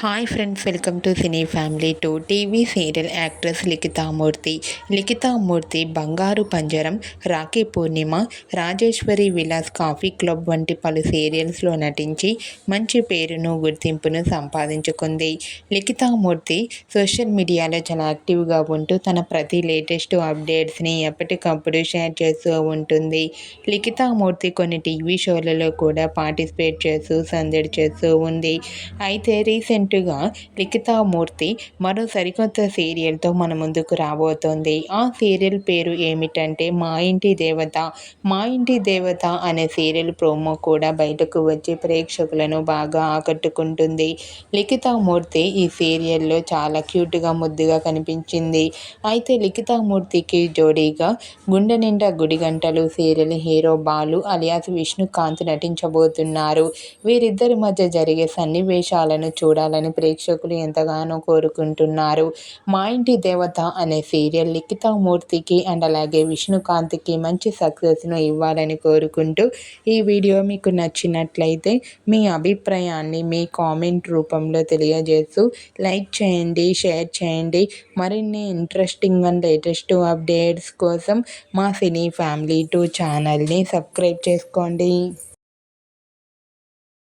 Hi friends welcome to cine family two TV serial actress లిఖితామూర్తి లిఖితామూర్తి బంగారు పంజరం రాఖీ పూర్ణిమ Rajeshwari Vilas coffee club వంటి పలు సీరియల్స్లో నటించి మంచి పేరును గుర్తింపును సంపాదించుకుంది. లిఖితామూర్తి సోషల్ మీడియాలో చాలా యాక్టివ్గా ఉంటూ తన ప్రతి లేటెస్ట్ అప్డేట్స్ని ఎప్పటికప్పుడు షేర్ చేస్తూ ఉంటుంది. లిఖితామూర్తి కొన్ని టీవీ షోలలో కూడా పార్టిసిపేట్ చేస్తూ సందడి చేస్తూ ఉంది. అయితే రీసెంట్ రీసెంట్గా లిఖితామూర్తి మరో సరికొత్త సీరియల్తో మన ముందుకు రాబోతోంది. ఆ సీరియల్ పేరు ఏమిటంటే మా ఇంటి దేవత. మా ఇంటి దేవత అనే సీరియల్ ప్రోమో కూడా బయటకు వచ్చి ప్రేక్షకులను బాగా ఆకట్టుకుంటుంది. లిఖితామూర్తి ఈ సీరియల్లో చాలా క్యూట్గా ముద్దుగా కనిపించింది. అయితే లిఖితామూర్తికి జోడీగా Gunde Ninda Gudi Gantalu serial hero Balu alias Vishnukanth నటించబోతున్నారు. వీరిద్దరి మధ్య జరిగే సన్నివేశాలను చూడాలని చూడాలని ప్రేక్షకులు ఎంతగానో కోరుకుంటున్నారు. మా ఇంటి దేవత అనే సీరియల్ లిఖితామూర్తికి అండ్ అలాగే విష్ణుకాంత్కి మంచి సక్సెస్ను ఇవ్వాలని కోరుకుంటూ ఈ వీడియో మీకు నచ్చినట్లయితే మీ అభిప్రాయాన్ని మీ కామెంట్ రూపంలో తెలియజేస్తూ లైక్ చేయండి షేర్ చేయండి. మరిన్ని ఇంట్రెస్టింగ్ అండ్ లేటెస్ట్ అప్డేట్స్ కోసం మా సినీ ఫ్యామిలీ టూ ఛానల్ని సబ్స్క్రైబ్ చేసుకోండి.